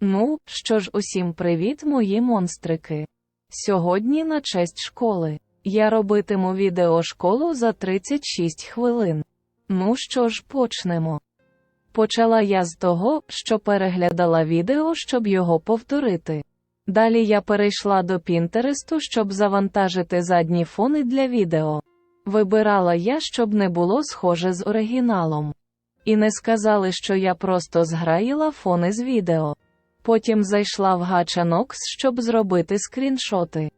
Ну, що ж, усім привіт, мої монстрики. Сьогодні на честь школи. Я робитиму відеошколу за 36 хвилин. Ну що ж, почнемо. Почала я з того, що переглядала відео, щоб його повторити. Далі я перейшла до Пінтересту, щоб завантажити задні фони для відео. Вибирала я, щоб не було схоже з оригіналом. І не сказали, що я просто зграїла фони з відео. Потім зайшла в гачанокс, щоб зробити скріншоти.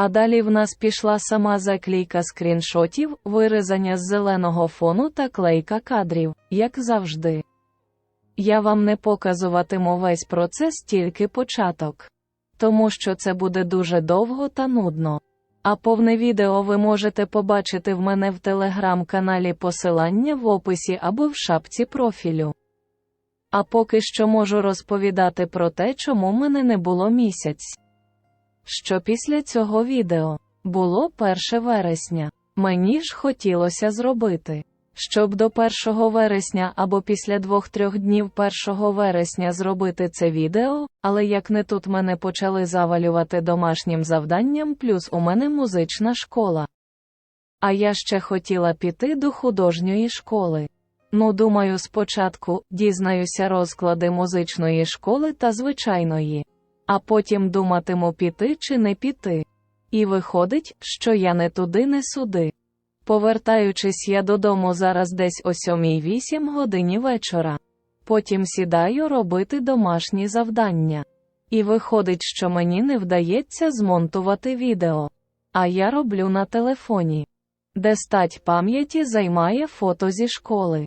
А далі в нас пішла сама заклейка скріншотів, вирізання з зеленого фону та клейка кадрів, як завжди. Я вам не показуватиму весь процес тільки початок. Тому що це буде дуже довго та нудно. А повне відео ви можете побачити в мене в телеграм-каналі посилання в описі або в шапці профілю. А поки що можу розповідати про те, чому мене не було місяць. Що після цього відео було 1 вересня. Мені ж хотілося зробити, щоб до 1 вересня або після 2-3 днів 1 вересня зробити це відео, але як не тут мене почали завалювати домашнім завданням, плюс у мене музична школа. А я ще хотіла піти до художньої школи. Ну, думаю, спочатку дізнаюся розклади музичної школи та звичайної а потім думатиму піти чи не піти. І виходить, що я не туди, не суди. Повертаючись я додому зараз десь о 7-8 годині вечора. Потім сідаю робити домашні завдання. І виходить, що мені не вдається змонтувати відео. А я роблю на телефоні. Де стать пам'яті займає фото зі школи.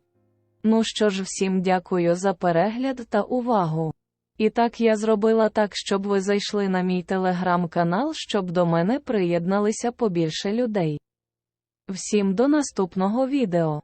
Ну що ж, всім дякую за перегляд та увагу. І так я зробила так, щоб ви зайшли на мій телеграм-канал, щоб до мене приєдналися побільше людей. Всім до наступного відео.